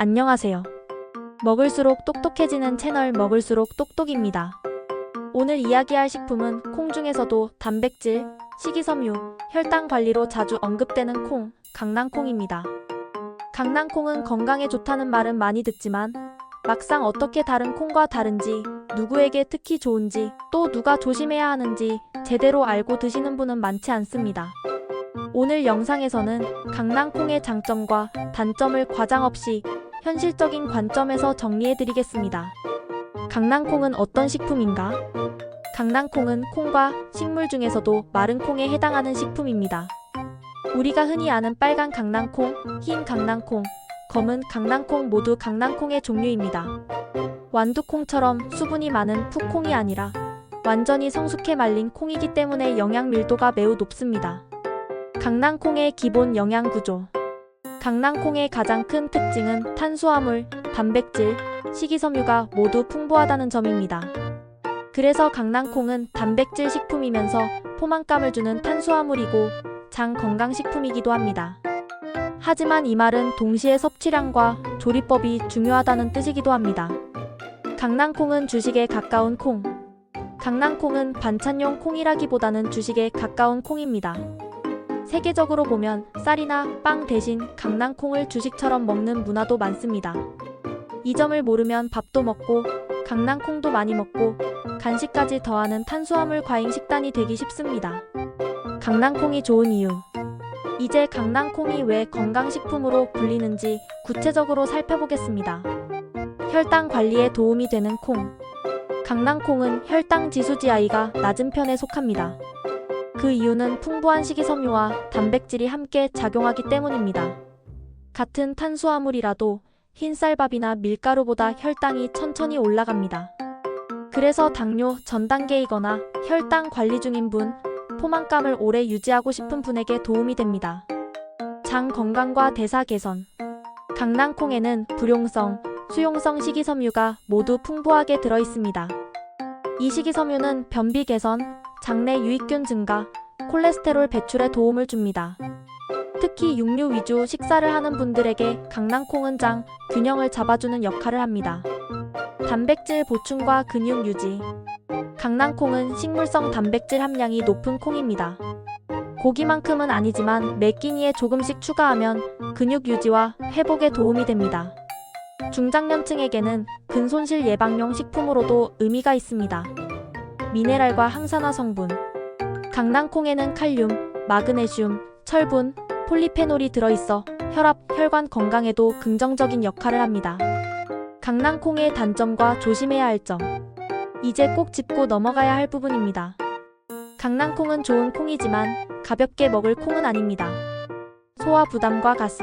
안녕하세요. 먹을수록 똑똑해지는 채널 먹을수록 똑똑입니다. 오늘 이야기할 식품은 콩 중에서도 단백질, 식이섬유, 혈당 관리로 자주 언급되는 콩, 강낭콩입니다. 강낭콩은 건강에 좋다는 말은 많이 듣지만 막상 어떻게 다른 콩과 다른지, 누구에게 특히 좋은지, 또 누가 조심해야 하는지 제대로 알고 드시는 분은 많지 않습니다. 오늘 영상에서는 강낭콩의 장점과 단점을 과장 없이 현실적인 관점에서 정리해 드리겠습니다. 강낭콩은 어떤 식품인가? 강낭콩은 콩과 식물 중에서도 마른 콩에 해당하는 식품입니다. 우리가 흔히 아는 빨간 강낭콩, 흰 강낭콩, 검은 강낭콩 모두 강낭콩의 종류입니다. 완두콩처럼 수분이 많은 풋콩이 아니라 완전히 성숙해 말린 콩이기 때문에 영양 밀도가 매우 높습니다. 강낭콩의 기본 영양 구조. 강낭콩의 가장 큰 특징은 탄수화물, 단백질, 식이섬유가 모두 풍부하다는 점입니다. 그래서 강낭콩은 단백질 식품이면서 포만감을 주는 탄수화물이고 장 건강 식품이기도 합니다. 하지만 이 말은 동시에 섭취량과 조리법이 중요하다는 뜻이기도 합니다. 강낭콩은 주식에 가까운 콩. 강낭콩은 반찬용 콩이라기보다는 주식에 가까운 콩입니다. 세계적으로 보면 쌀이나 빵 대신 강낭콩을 주식처럼 먹는 문화도 많습니다. 이 점을 모르면 밥도 먹고 강낭콩도 많이 먹고 간식까지 더하는 탄수화물 과잉 식단이 되기 쉽습니다. 강낭콩이 좋은 이유. 이제 강낭콩이 왜 건강식품으로 불리는지 구체적으로 살펴보겠습니다. 혈당 관리에 도움이 되는 콩. 강낭콩은 혈당 지수 GI가 낮은 편에 속합니다. 그 이유는 풍부한 식이섬유와 단백질이 함께 작용하기 때문입니다. 같은 탄수화물이라도 흰쌀밥이나 밀가루보다 혈당이 천천히 올라갑니다. 그래서 당뇨 전 단계이거나 혈당 관리 중인 분, 포만감을 오래 유지하고 싶은 분에게 도움이 됩니다. 장 건강과 대사 개선. 강낭콩에는 불용성, 수용성 식이섬유가 모두 풍부하게 들어 있습니다. 이 식이섬유는 변비 개선, 장내 유익균 증가, 콜레스테롤 배출에 도움을 줍니다. 특히 육류 위주 식사를 하는 분들에게 강낭콩은 장 균형을 잡아주는 역할을 합니다. 단백질 보충과 근육 유지. 강낭콩은 식물성 단백질 함량이 높은 콩입니다. 고기만큼은 아니지만 매 끼니에 조금씩 추가하면 근육 유지와 회복에 도움이 됩니다. 중장년층에게는 근손실 예방용 식품으로도 의미가 있습니다. 미네랄과 항산화 성분. 강낭콩에는 칼륨, 마그네슘, 철분, 폴리페놀이 들어있어 혈압, 혈관 건강에도 긍정적인 역할을 합니다. 강낭콩의 단점과 조심해야 할 점. 이제 꼭 짚고 넘어가야 할 부분입니다. 강낭콩은 좋은 콩이지만 가볍게 먹을 콩은 아닙니다. 소화 부담과 가스.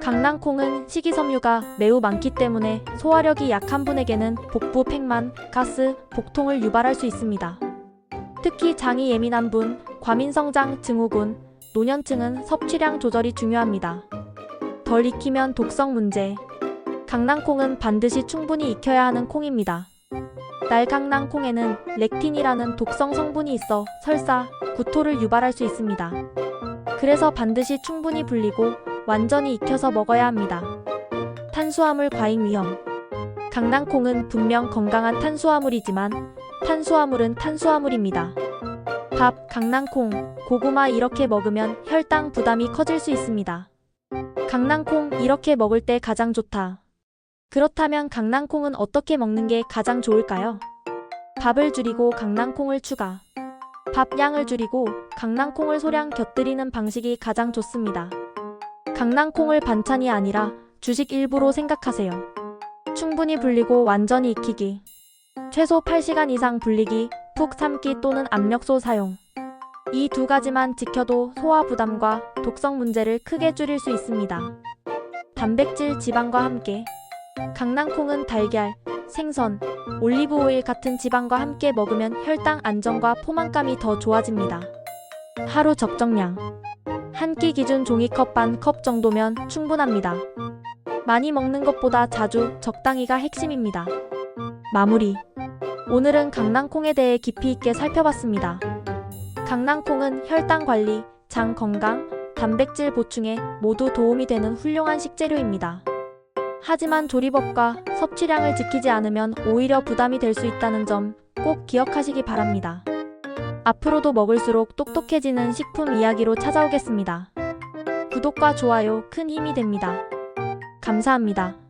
강낭콩은 식이섬유가 매우 많기 때문에 소화력이 약한 분에게는 복부 팽만, 가스, 복통을 유발할 수 있습니다. 특히 장이 예민한 분, 과민성장 증후군, 노년층은 섭취량 조절이 중요합니다. 덜 익히면 독성 문제. 강낭콩은 반드시 충분히 익혀야 하는 콩입니다. 날강낭콩에는 렉틴이라는 독성 성분이 있어 설사, 구토를 유발할 수 있습니다. 그래서 반드시 충분히 불리고 완전히 익혀서 먹어야 합니다. 탄수화물 과잉 위험. 강낭콩은 분명 건강한 탄수화물이지만 탄수화물은 탄수화물입니다. 밥, 강낭콩, 고구마 이렇게 먹으면 혈당 부담이 커질 수 있습니다. 강낭콩 이렇게 먹을 때 가장 좋다. 그렇다면 강낭콩은 어떻게 먹는 게 가장 좋을까요? 밥을 줄이고 강낭콩을 추가. 밥 양을 줄이고 강낭콩을 소량 곁들이는 방식이 가장 좋습니다. 강낭콩을 반찬이 아니라 주식 일부로 생각하세요. 충분히 불리고 완전히 익히기. 최소 8시간 이상 불리기, 푹 삶기 또는 압력솥 사용. 이 두 가지만 지켜도 소화 부담과 독성 문제를 크게 줄일 수 있습니다. 단백질 지방과 함께 강낭콩은 달걀, 생선, 올리브 오일 같은 지방과 함께 먹으면 혈당 안정과 포만감이 더 좋아집니다. 하루 적정량 한 끼 기준 종이컵 반 컵 정도면 충분합니다. 많이 먹는 것보다 자주 적당히가 핵심입니다. 마무리 오늘은 강낭콩에 대해 깊이 있게 살펴봤습니다. 강낭콩은 혈당 관리, 장 건강, 단백질 보충에 모두 도움이 되는 훌륭한 식재료입니다. 하지만 조리법과 섭취량을 지키지 않으면 오히려 부담이 될 수 있다는 점 꼭 기억하시기 바랍니다. 앞으로도 먹을수록 똑똑해지는 식품 이야기로 찾아오겠습니다. 구독과 좋아요 큰 힘이 됩니다. 감사합니다.